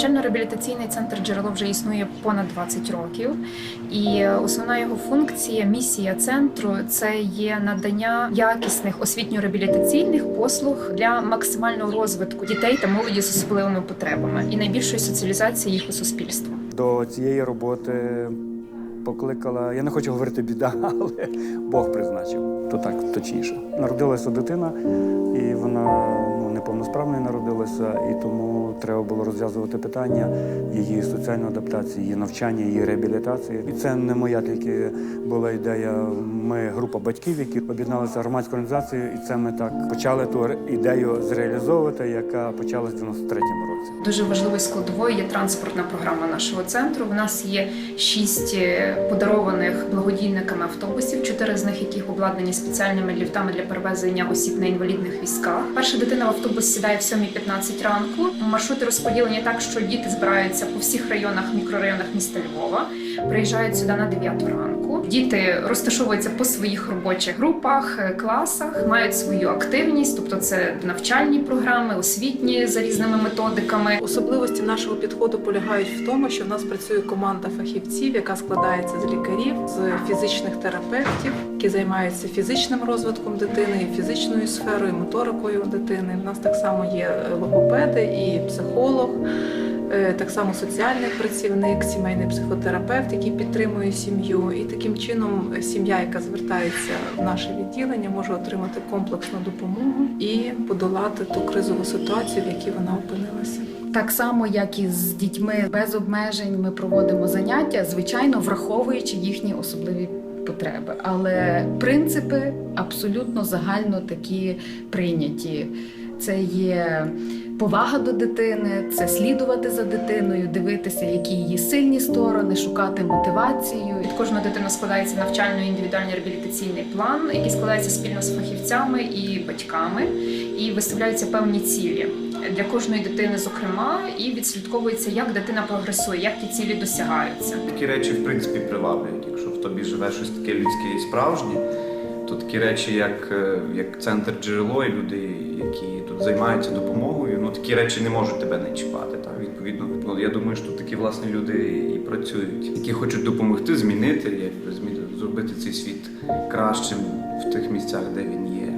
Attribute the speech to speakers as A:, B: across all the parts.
A: Навчально-реабілітаційний центр джерело вже існує понад 20 років, і основна його функція, місія центру це є надання якісних освітньо-реабілітаційних послуг для максимального розвитку дітей та молоді з особливими потребами і найбільшої соціалізації їх у суспільство.
B: До цієї роботи покликала, я не хочу говорити біда, але Бог призначив, то так точніше. Народилася дитина, і вона неповносправною народилася, і тому треба було розв'язувати питання її соціальної адаптації, її навчання, її реабілітації. І це не моя тільки була ідея. Ми група батьків, які об'єдналися громадською організацією, і це ми так почали ту ідею зреалізовувати, яка почалась в 93-му році.
A: Дуже важливою складовою є транспортна програма нашого центру. У нас є шість е, подарованих благодійниками автобусів, чотири з них яких обладнані спеціальними ліфтами для перевезення осіб на інвалідних візках. Перша дитина в автобус сідає в 7.15 ранку. Маршрути розподілені так, що діти збираються по всіх районах, мікрорайонах міста Львова. Приїжджають сюди на 9 ранку. Діти розташовуються по своїх робочих групах, е, класах, мають свою активність, тобто це навчальні програми, освітні за різними методиками.
C: Особливості нашого підходу полягають в тому, що в нас працює команда фахівців, яка складається з лікарів, з фізичних терапевтів, які займаються фізичним розвитком дитини, і фізичною сферою, моторикою дитини. У нас так само є логопеди і психолог. е, Так само соціальний працівник, сімейний психотерапевт, який підтримує сім'ю, і таким чином сім'я, яка звертається в наше відділення, може отримати комплексну допомогу і подолати ту кризову ситуацію, в якій вона опинилася.
D: Так само, як і з дітьми без обмежень, ми проводимо заняття, звичайно, враховуючи їхні особливі потреби. Але принципи абсолютно загально такі прийняті. Це є повага до дитини, це слідувати за дитиною, дивитися, які її сильні сторони, шукати мотивацію.
A: Від кожної дитини складається навчально індивідуальний реабілітаційний план, який складається спільно з фахівцями і батьками, і виставляються певні цілі для кожної дитини, зокрема, і відслідковується, як дитина прогресує, як ті цілі досягаються.
E: Такі речі, в принципі, приваблюють. Якщо в тобі живе щось таке людське і справжнє, то такі речі, як, е, як центр джерело, і люди, які тут займаються допомогою, ну такі речі не можуть тебе не чіпати. Так? Відповідно, ну, я думаю, що такі власне люди і працюють, які хочуть допомогти змінити, як зробити цей світ кращим в тих місцях, де він є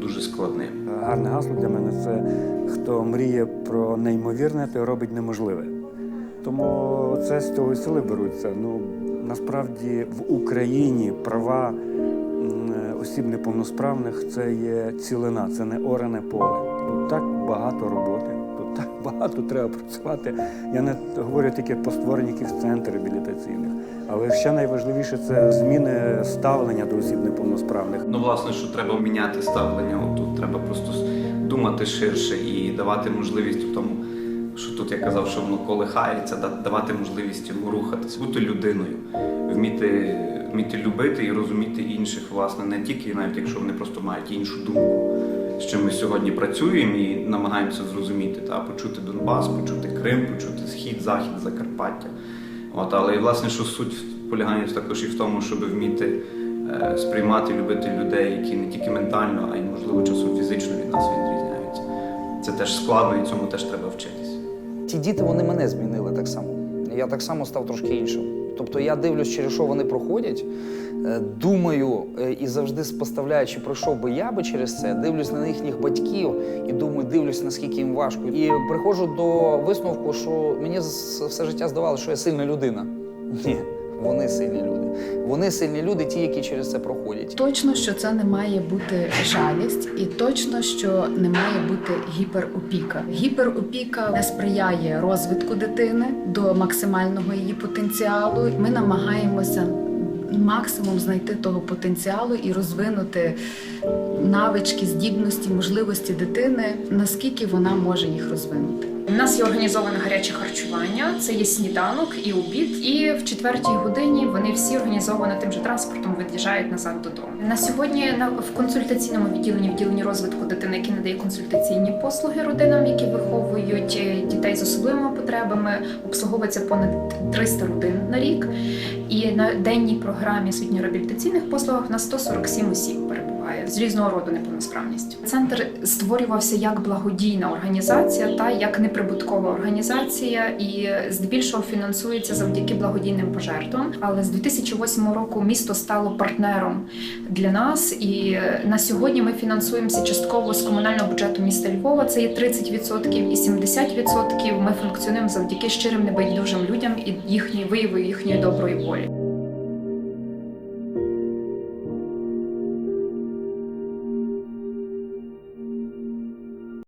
E: дуже складним.
B: Гарне гасло для мене це хто мріє про неймовірне, то робить неможливе. Тому це з того сили беруться. Ну насправді в Україні права осіб неповносправних це є цілина, це не оране поле. Тут так багато роботи, так багато треба працювати. Я не говорю тільки про створення якихось центрів реабілітаційних, але ще найважливіше це зміни ставлення до осіб неповносправних.
E: Ну, власне, що треба міняти ставлення. Отут треба просто думати ширше і давати можливість у тому, що тут я казав, що воно колихається, да- давати можливість йому рухатись, бути людиною, вміти, вміти любити і розуміти інших, власне, не тільки навіть якщо вони просто мають іншу думку. З чим ми сьогодні працюємо і намагаємося зрозуміти, та почути Донбас, почути Крим, почути Схід, Захід, Закарпаття. От, але і власне, що суть полягає також і в тому, щоб вміти е, сприймати, любити людей, які не тільки ментально, а й можливо часом фізично від нас відрізняються. Це теж складно і цьому теж треба вчитись.
F: Ті діти вони мене змінили так само. Я так само став трошки іншим. Тобто я дивлюсь, через що вони проходять, е, думаю е, і завжди споставляю, чи пройшов би я би через це, дивлюсь на їхніх батьків і думаю, дивлюсь, наскільки їм важко. І приходжу до висновку, що мені все життя здавалося, що я сильна людина. Ні, вони сильні люди. Вони сильні люди, ті, які через це проходять.
D: Точно, що це не має бути жалість, і точно, що не має бути гіперопіка. Гіперопіка не сприяє розвитку дитини до максимального її потенціалу. Ми намагаємося максимум знайти того потенціалу і розвинути навички, здібності, можливості дитини, наскільки вона може їх розвинути.
A: У нас є організоване гаряче харчування, це є сніданок і обід. І в четвертій годині вони всі організовано тим же транспортом від'їжджають назад додому. На сьогодні на в консультаційному відділенні відділенні розвитку дитини, яке надає консультаційні послуги родинам, які виховують е, дітей з особливими потребами, обслуговується понад 300 родин на рік. І на денній програмі освітньо-реабілітаційних послугах на 147 осіб. З різного роду неповносправністю. Центр створювався як благодійна організація та як неприбуткова організація, і здебільшого фінансується завдяки благодійним пожертвам. Але з 2008 року місто стало партнером для нас, і на сьогодні ми фінансуємося частково з комунального бюджету міста Львова. Це є 30% і 70% Ми функціонуємо завдяки щирим небайдужим людям і їхньої вияву їхньої доброї волі.